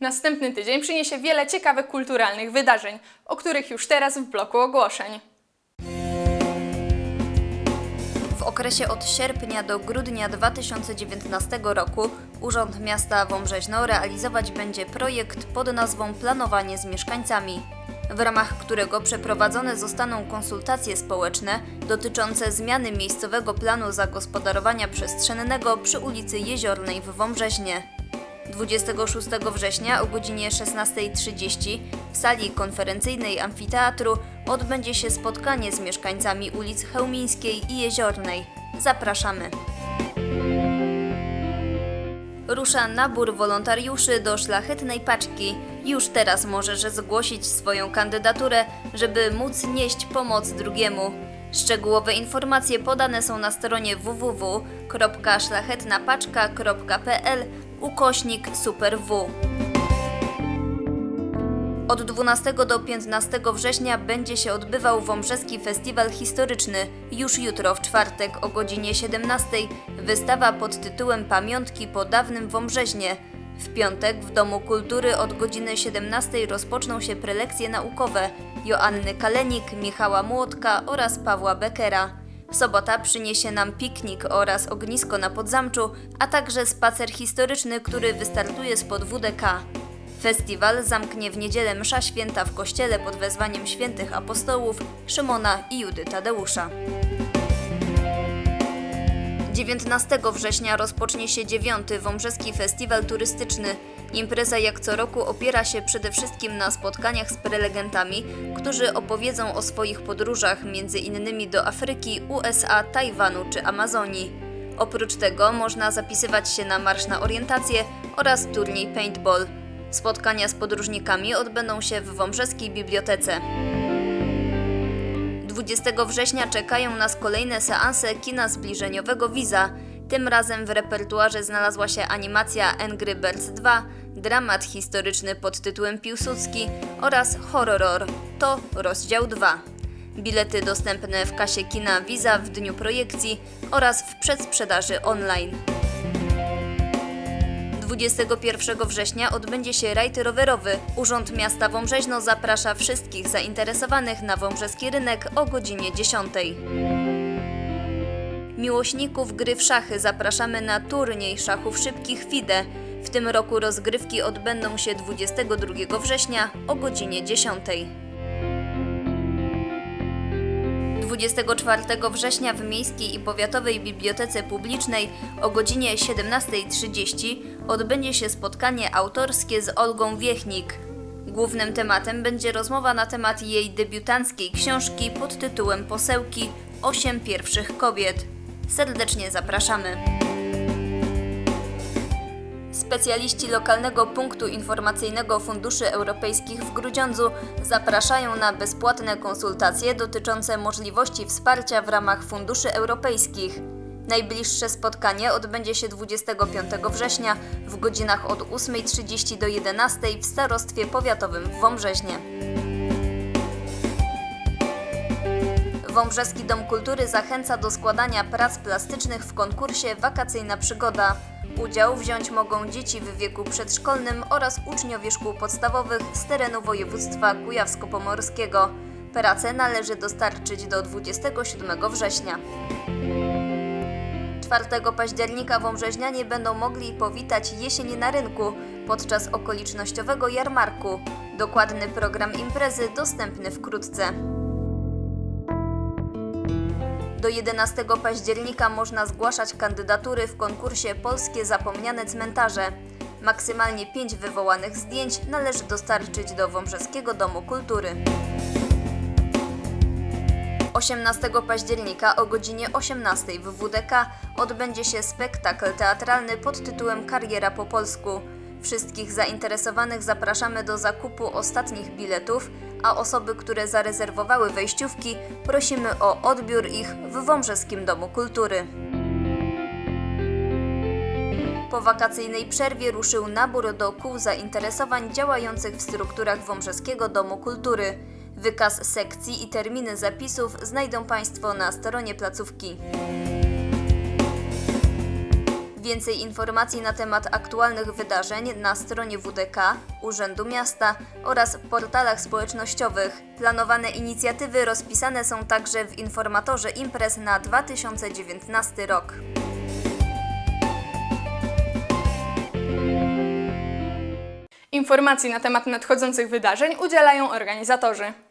Następny tydzień przyniesie wiele ciekawych kulturalnych wydarzeń, o których już teraz w bloku ogłoszeń. W okresie od sierpnia do grudnia 2019 roku Urząd Miasta Wąbrzeźno realizować będzie projekt pod nazwą Planowanie z mieszkańcami, w ramach którego przeprowadzone zostaną konsultacje społeczne dotyczące zmiany miejscowego planu zagospodarowania przestrzennego przy ulicy Jeziornej w Wąbrzeźnie. 26 września o godzinie 16.30 w sali konferencyjnej amfiteatru odbędzie się spotkanie z mieszkańcami ulic Chełmińskiej i Jeziornej. Zapraszamy. Rusza nabór wolontariuszy do szlachetnej paczki. Już teraz możesz zgłosić swoją kandydaturę, żeby móc nieść pomoc drugiemu. Szczegółowe informacje podane są na stronie www.szlachetnapaczka.pl ukośnik super W. Od 12 do 15 września będzie się odbywał Wąbrzeski Festiwal Historyczny. Już jutro, w czwartek o godzinie 17, wystawa pod tytułem Pamiątki po dawnym Wąbrzeźnie. W piątek w Domu Kultury od godziny 17 rozpoczną się prelekcje naukowe Joanny Kalenik, Michała Młotka oraz Pawła Beckera. Sobota przyniesie nam piknik oraz ognisko na Podzamczu, a także spacer historyczny, który wystartuje spod WDK. Festiwal zamknie w niedzielę msza święta w kościele pod wezwaniem świętych apostołów Szymona i Judy Tadeusza. 19 września rozpocznie się dziewiąty Wąbrzeski Festiwal Turystyczny. Impreza jak co roku opiera się przede wszystkim na spotkaniach z prelegentami, którzy opowiedzą o swoich podróżach między innymi do Afryki, USA, Tajwanu czy Amazonii. Oprócz tego można zapisywać się na marsz na orientację oraz turniej paintball. Spotkania z podróżnikami odbędą się w Wąbrzeskiej Bibliotece. 20 września czekają nas kolejne seanse kina zbliżeniowego Wiza. Tym razem w repertuarze znalazła się animacja Angry Birds 2, dramat historyczny pod tytułem Piłsudski oraz horror. To rozdział 2. Bilety dostępne w kasie kina Wiza w dniu projekcji oraz w przedsprzedaży online. 21 września odbędzie się rajd rowerowy. Urząd Miasta Wąbrzeźno zaprasza wszystkich zainteresowanych na Wąbrzeski Rynek o godzinie 10. Miłośników gry w szachy zapraszamy na turniej szachów szybkich FIDE. W tym roku rozgrywki odbędą się 22 września o godzinie 10. 24 września w Miejskiej i Powiatowej Bibliotece Publicznej o godzinie 17.30 odbędzie się spotkanie autorskie z Olgą Wiechnik. Głównym tematem będzie rozmowa na temat jej debiutanckiej książki pod tytułem Posełki Osiem pierwszych kobiet. Serdecznie zapraszamy. Specjaliści lokalnego punktu informacyjnego Funduszy Europejskich w Grudziądzu zapraszają na bezpłatne konsultacje dotyczące możliwości wsparcia w ramach funduszy europejskich. Najbliższe spotkanie odbędzie się 25 września w godzinach od 8.30 do 11.00 w Starostwie Powiatowym w Wąbrzeźnie. Wąbrzeski Dom Kultury zachęca do składania prac plastycznych w konkursie Wakacyjna Przygoda. Udział wziąć mogą dzieci w wieku przedszkolnym oraz uczniowie szkół podstawowych z terenu województwa kujawsko-pomorskiego. Prace należy dostarczyć do 27 września. 4 października wąbrzeźnianie będą mogli powitać jesień na rynku podczas okolicznościowego jarmarku. Dokładny program imprezy dostępny wkrótce. Do 11 października można zgłaszać kandydatury w konkursie Polskie Zapomniane Cmentarze. Maksymalnie 5 wywołanych zdjęć należy dostarczyć do Wąbrzeskiego Domu Kultury. 18 października o godzinie 18 w WDK odbędzie się spektakl teatralny pod tytułem Kariera po polsku. Wszystkich zainteresowanych zapraszamy do zakupu ostatnich biletów, a osoby, które zarezerwowały wejściówki, prosimy o odbiór ich w Wąbrzeskim Domu Kultury. Po wakacyjnej przerwie ruszył nabór do kół zainteresowań działających w strukturach Wąbrzeskiego Domu Kultury. Wykaz sekcji i terminy zapisów znajdą Państwo na stronie placówki. Więcej informacji na temat aktualnych wydarzeń na stronie WDK, Urzędu Miasta oraz portalach społecznościowych. Planowane inicjatywy rozpisane są także w informatorze imprez na 2019 rok. Informacji na temat nadchodzących wydarzeń udzielają organizatorzy.